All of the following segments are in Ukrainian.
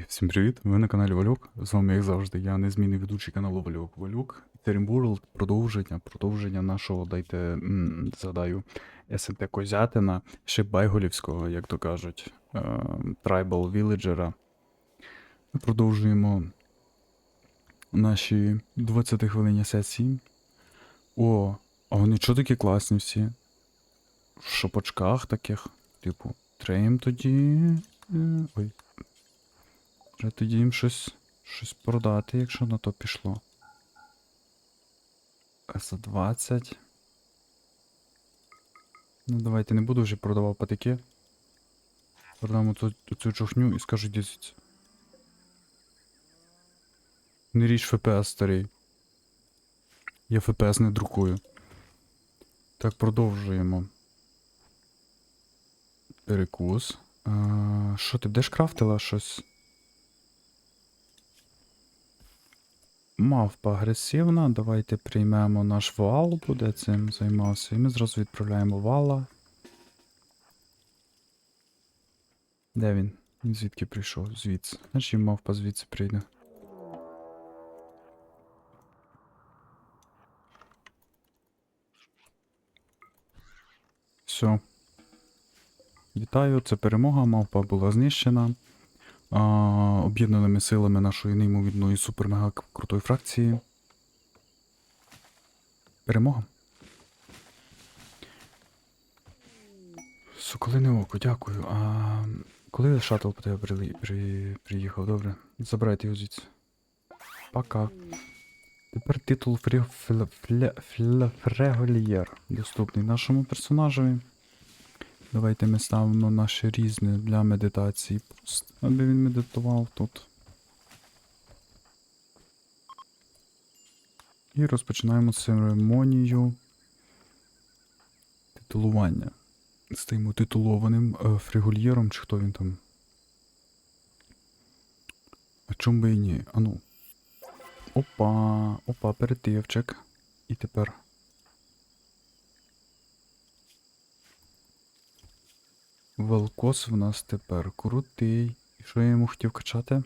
І всім привіт! Ви на каналі Валюк. З вами, як завжди, я незмінний ведучий каналу Валюк Валюк. Terrim World продовження, продовження нашого, дайте м, згадаю, СНТ Козятина, ще Байголівського, як то кажуть, е, Tribal Villager. Ми продовжуємо наші 20 хвилинні сесії. О, а вони чого такі класні всі? В шапочках таких, типу, треєм тоді. е, Ой. Треба тоді їм щось, щось продати, якщо на то пішло. За 20. Ну, давайте не буду вже продавав патики. Продам оцю, цю чухню і скажу десять. Не річ ФПС старий. Я ФПС не друкую. Так, продовжуємо. Перекус. Що ти будеш крафтила щось? Мавпа агресивна. Давайте приймемо наш вал, буде цим займався. І ми зразу відправляємо вала. Де він? Він звідки прийшов? Звідси. Значить мавпа звідси прийде. Все. Вітаю, це перемога. Мавпа була знищена. Об'єднаними силами нашої неймовірної супер-мега крутої фракції. Перемога. Соколине око, дякую. А коли шаттл по тебе при, при, приїхав, добре? Забирайте його звідси. Пока. Тепер титул фрегольєр доступний нашому персонажеві. Давайте ми ставимо наше різне для медитації пост, аби він медитував тут. І розпочинаємо церемонію титулування. Стаємо титулованим е, фригольєром, чи хто він там. А чому би і ні? Ану. Опа, опа, перетивчик. І тепер. Велкос в нас тепер крутий. І що я йому хотів качати?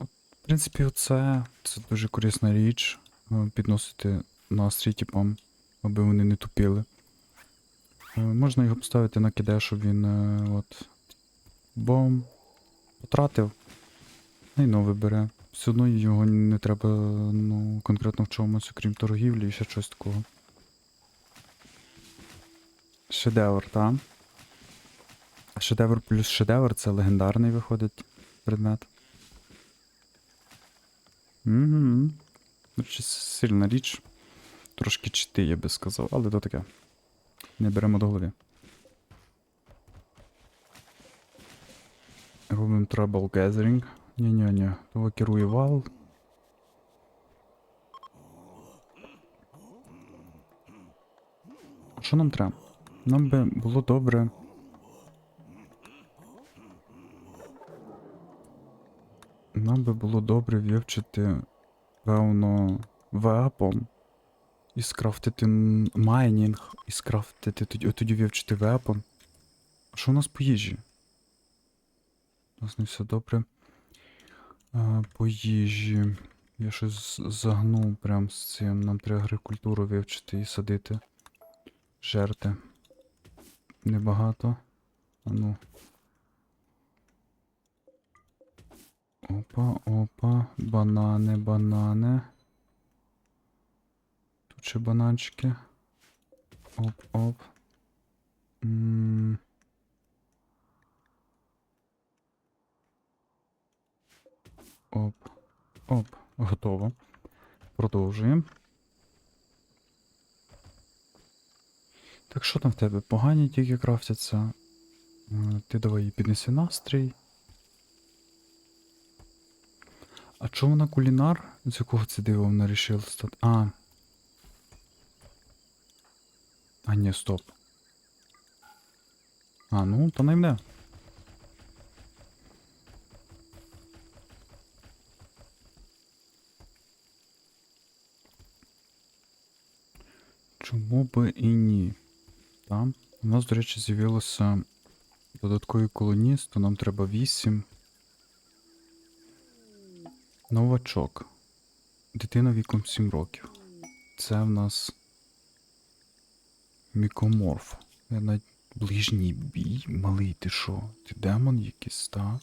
В принципі, оце це дуже корисна річ. е, Підносити настрій типам, аби вони не тупіли. Е, Можна його поставити на киде, щоб він е, от. Бом. Потратив. Ну і новий бере. Все одно його не треба ну, конкретно в чомусь, окрім торгівлі і ще щось такого. Шедевр, та? А Шедевр плюс шедевр це легендарний виходить предмет. Угу. Сильна річ. Трошки чити, я би сказав, але то таке. Не беремо до голови. Робимо Trouble Gathering. Ні-ні-ні, того керує вал. Що нам треба? Нам би було добре. Нам би було добре вивчити, певно, вепон. І скрафтити майнінг, і скрафтити тоді, тоді вивчити вепон. А що у нас по їжі? У нас не все добре. А, по їжі. Я щось загнув прям з цим. Нам треба агрикультуру вивчити і садити. Жерти. Небагато. А ну. Опа, опа. Банани, банани. Тут ще бананчики. Оп, оп. м Оп. Оп. Готово. Продовжуємо. Так що там в тебе? Погані тільки крафтяться. Е, Ти давай їй піднеси настрій. А чому вона кулінар? З якого це диво вона рішила стати? А. А, ні, стоп. А, ну, то найме. Чому би і ні? Там У нас, до речі, з'явилося додатковий колоніст, нам треба 8. Новачок. Дитина віком 7 років. Це в нас мікоморф. Я навіть ближній бій. Малий, ти що? Ти демон якийсь, та?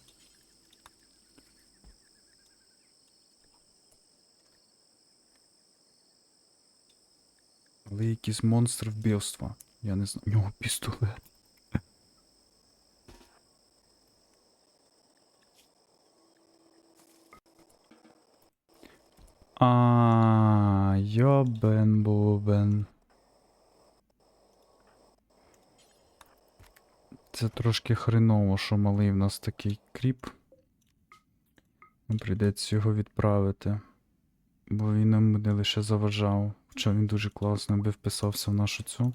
Але якийсь монстр вбивства. Я не знаю. У нього пістолет. А, йобен бубен. Це трошки хреново, що малий в нас такий кріп. Прийдеться його відправити. Бо він нам буде лише заважав. Хоча він дуже класно би вписався в нашу цю.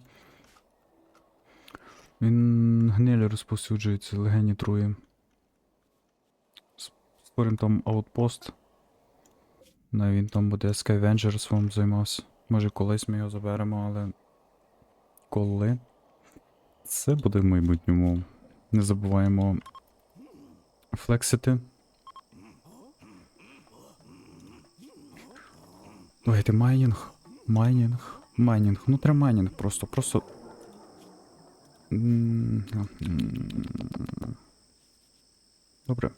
Він гнилі розповсюджується, легені трує. Створимо там аутпост. Ну, він там буде Skyvenger своїм займався. Може колись ми його заберемо, але. Коли? Це буде в майбутньому. Не забуваємо флексити. Давайте майнінг. Майнінг. Майнінг. Ну треба майнінг просто. Просто. Добре.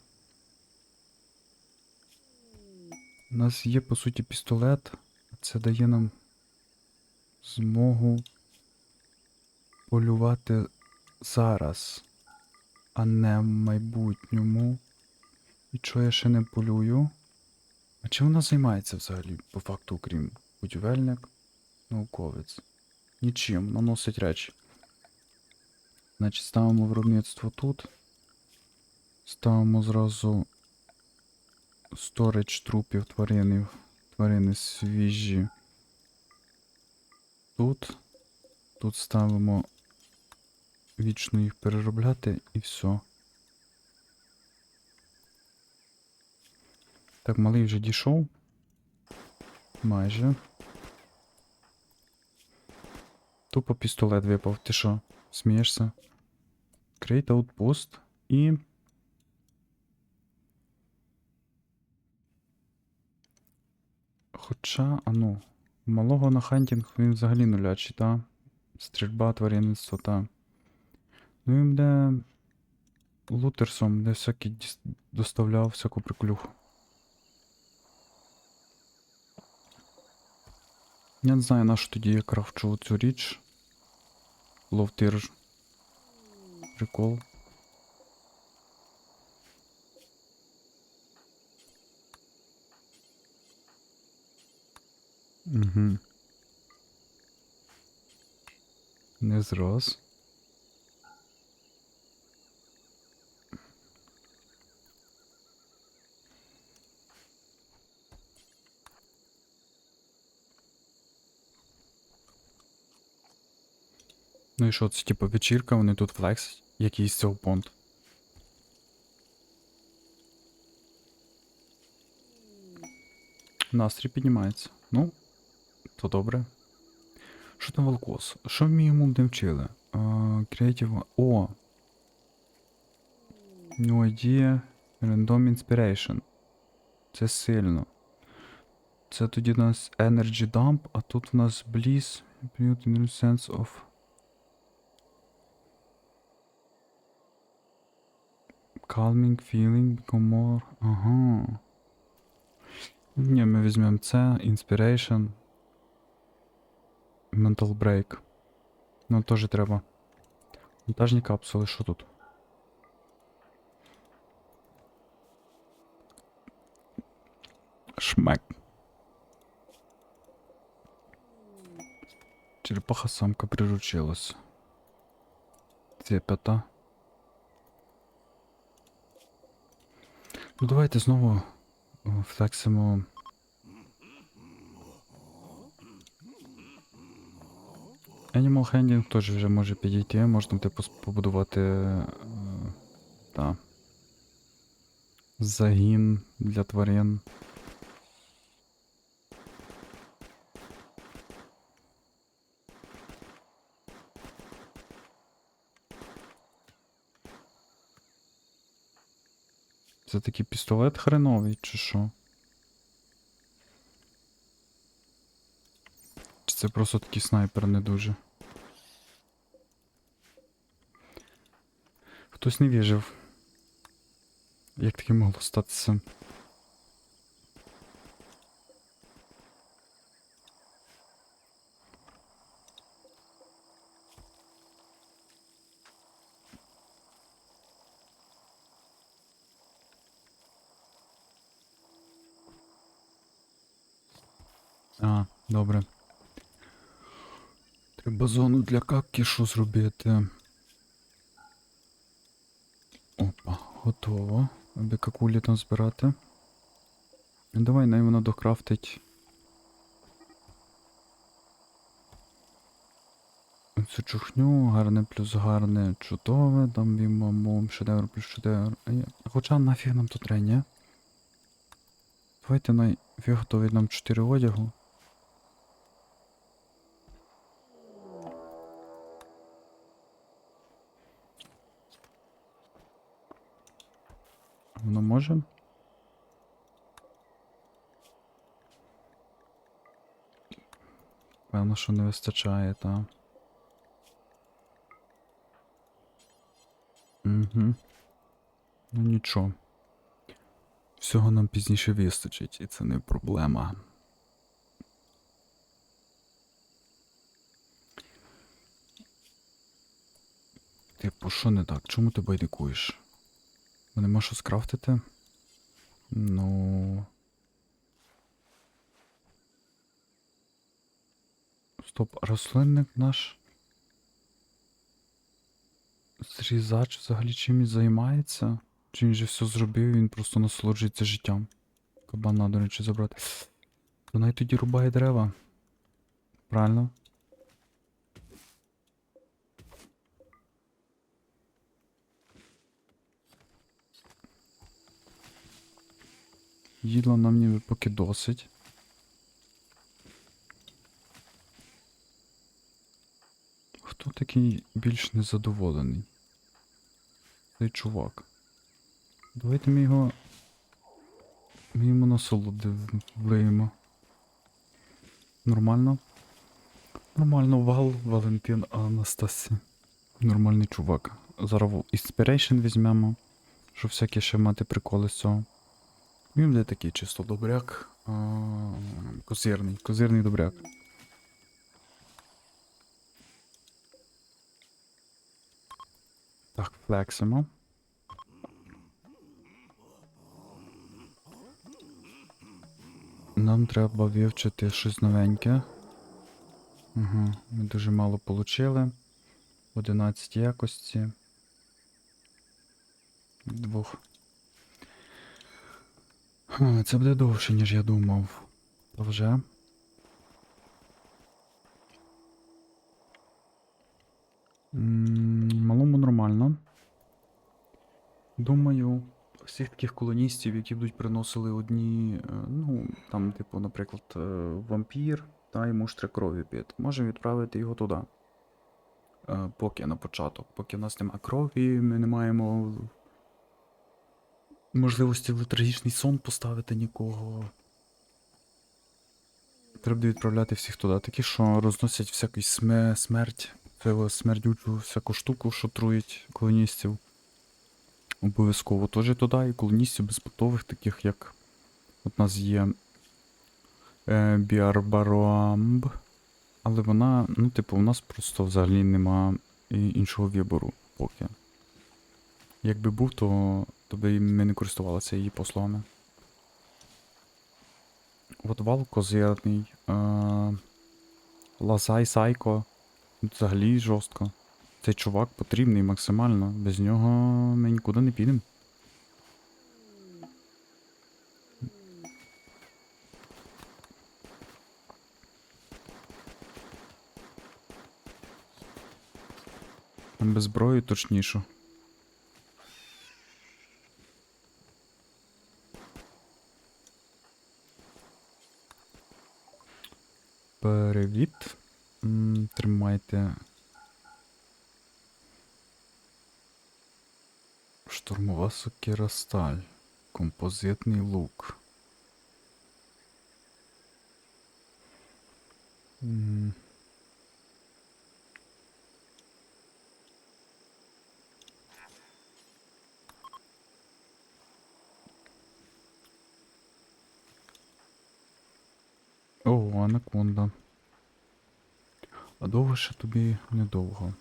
У нас є, по суті, пістолет. Це дає нам змогу полювати зараз, а не в майбутньому. І чого я ще не полюю? А чим вона займається взагалі, по факту, окрім будівельник, науковець? Нічим, наносить речі. Значить, ставимо виробництво тут. Ставимо зразу сторич трупів тваринів. Тварини свіжі. Тут. Тут ставимо вічно їх переробляти і все. Так, малий вже дійшов. Майже. Тупо пістолет випав. Ти що, смієшся? Create outpost і. Хоча, а ну, малого на хантінг він взагалі нулячий, та? Стрільба, тваринництво, та. Ну він буде лутерсом, де всякий доставляв всяку приколюху. Я не знаю, на що тоді я крафчу цю річ. Ловтир. Прикол. Угу. Не зрос. Ну і що, це типу вечірка, вони тут флекс, якийсь цього понт. Настрій піднімається. Ну, то добре. Що там волкос? Що ми йому не вчили? Creative... О! New idea, Random Inspiration. Це сильно. Це тоді у нас Energy Dump, а тут у нас Bliss, sense of Calming feeling, become more. Ага. Ні, ми візьмемо це, Inspiration. Mental Break. Нам теж треба. Монтажні капсули, що тут? Шмек. Черепаха самка приручилась. Це Ну давайте знову втаксимо. флексимо. Animal Handling теж вже може підійти, можна типу побудувати е, та, загін для тварин. Це такий пістолет хреновий, чи що? Чи це просто такий снайпер не дуже? Хтось не вижив. Як таке могло статися? А, добре. Треба зону для каккішу зробити. Опа, готово. Аби какулі там збирати. Давай най воно докрафтить. Цю чухню, гарне плюс гарне, чудове, там бім-бам-бум, шедевр плюс шедевр. Хоча нафіг нам тут треба, ні? Давайте най виготовить нам 4 одягу. Воно може? Певно, що не вистачає, та. Угу. Ну нічого. Всього нам пізніше вистачить, і це не проблема. Типу, що не так? Чому ти байдикуєш? Ну, Нема що скрафтити? Ну. Стоп, рослинник наш. Зрізач взагалі чимось займається? Чи він же все зробив, він просто насолоджується життям. Кабана, до речі, забрати. Вона й тоді рубає дерева. Правильно? Їдла нам ніби поки досить. Хто такий більш незадоволений? Цей чувак. Давайте ми його. Ми йому насолоди влиємо. Нормально? Нормально, Вал, Валентин, Анастасія. Нормальний чувак. Зараз Inspiration візьмемо. Щоб всякі ще мати приколи з цього. Він буде такий чисто добряк. Козирний, козирний добряк. Так, флексимо. Нам треба вивчити щось новеньке. Угу, ми дуже мало получили. 11 якості. Двох. Ха, це буде довше, ніж я думав. То вже. Малому нормально. Думаю, всіх таких колоністів, які будуть приносили одні, е, ну, там, типу, наприклад, е, вампір та йому ж крові піти. Можемо відправити його туди. Е, Поки на початок. Поки в нас немає крові, ми не маємо можливості в трагічний сон поставити нікого. Треба відправляти всіх туди. Такі, що розносять всяку сме, смерть, смердючу всяку штуку, що труїть колоністів. Обов'язково теж туди, і колоністів безпутових, таких як от нас є е, Біарбароамб. Але вона, ну, типу, у нас просто взагалі нема іншого вибору поки. Якби був, то, то би ми не користувалися її послугами. От вал козирний. Е, Лазай Сайко. Взагалі жорстко. Цей чувак потрібний максимально. Без нього ми нікуди не підемо. Без зброї точніше. Привіт. Тримайте. Штурмова сокира сталь. Композитний лук. М. О, анаконда. А довго ще тобі недовго.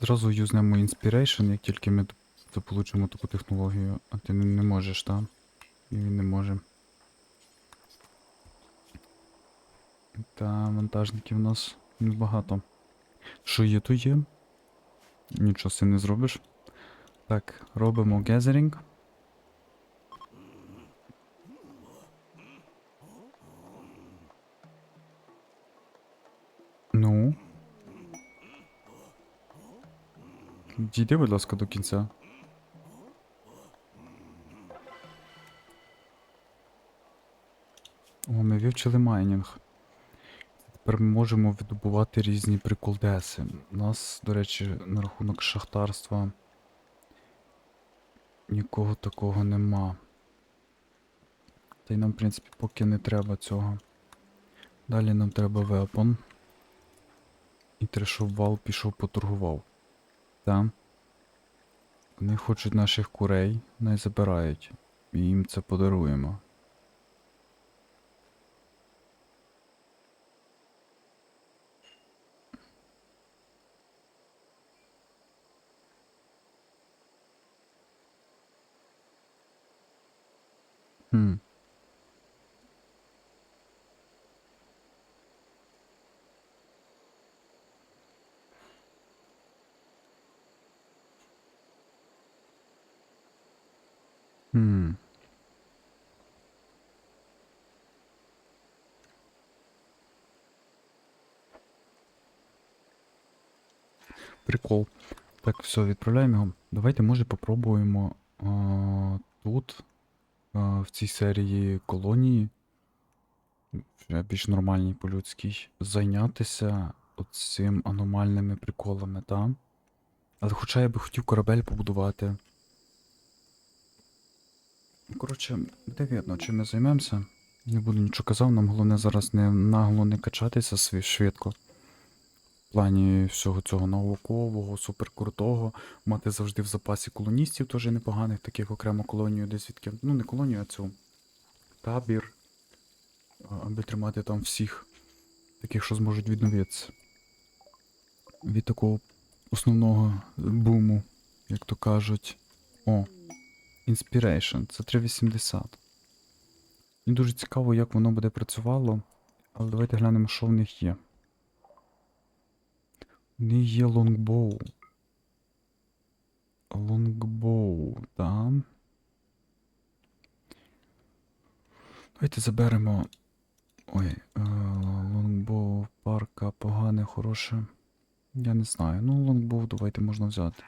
Зразу юзнемо Inspiration, як тільки ми заполучимо таку технологію, а ти не, можеш, так? І він не може. Та вантажників у нас небагато. Що є, то є. Нічого з цим не зробиш. Так, робимо гезерінг. Ну. Дійди, будь ласка, до кінця. О, ми вивчили майнінг. Тепер ми можемо видобувати різні приколдеси. У нас, до речі, на рахунок шахтарства нікого такого нема. Та й нам, в принципі, поки не треба цього. Далі нам треба вепон. І трешов вал пішов поторгував. Та. Вони хочуть наших курей, не забирають. І їм це подаруємо. Прикол. Так, все, відправляємо його. Давайте, може, попробуємо а, тут, а, в цій серії колонії, вже більш нормальній по-людській, зайнятися оцим аномальними приколами, та? Але хоча я би хотів корабель побудувати. Коротше, буде видно, чим ми займемося. Не буду нічого казав, нам головне зараз не нагло не качатися швидко. В плані всього цього наукового, суперкрутого. Мати завжди в запасі колоністів теж непоганих, таких окремо колонію, десь звідки. Ну, не колонію, а цю табір. Аби тримати там всіх, таких, що зможуть відновитися. Від такого основного буму, як то кажуть. О, Inspiration, це 380. Мені дуже цікаво, як воно буде працювало. Але давайте глянемо, що в них є. Них є лонгбоу. Лонгбоу, так. Давайте заберемо. Ой, е, лонгбоу, парка, погане, хороше. Я не знаю. Ну, лонгбоу давайте можна взяти.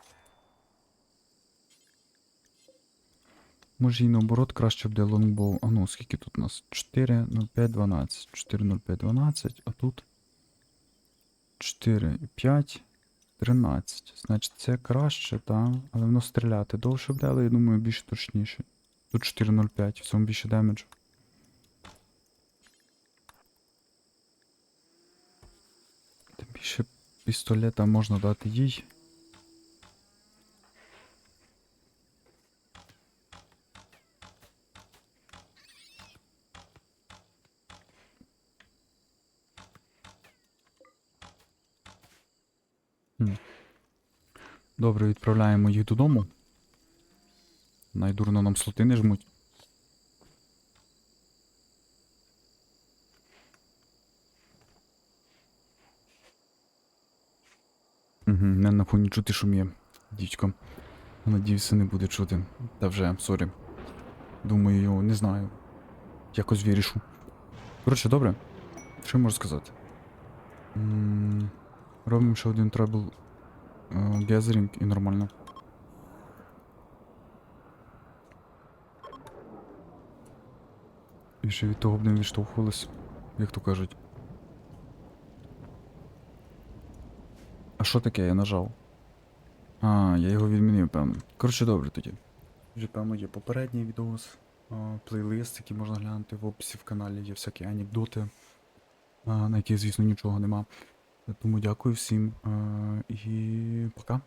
Може і наоборот краще буде лонгбоу. А ну, скільки тут у нас? 4, 0, 5, 12. 4, 0, 5, 12, а тут 4 і 5, 13. Значить, це краще, так. Але воно стріляти довше буде, але я думаю, більш точніше. Тут 4.05, в цьому більше демеджу. Тим більше пістолета можна дати їй. Добре, відправляємо їх додому. Найдурно нам слоти не жмуть. Угу, не на фоні чути шум'є, дідько. Надіюся, не буде чути. Та вже, сорі. Думаю, його не знаю. Якось вирішу. Коротше, добре. Що я можу сказати? М, Робимо ще один трабл гезерінг і нормально. І ще від того б не відштовхувались, як то кажуть. А що таке, я нажав? А, я його відмінив, певно. Коротше, добре тоді. Вже, певно, є попередній відос, плейлист, який можна глянути в описі в каналі, є всякі анекдоти, на яких, звісно, нічого нема. Тому дякую всім і пока.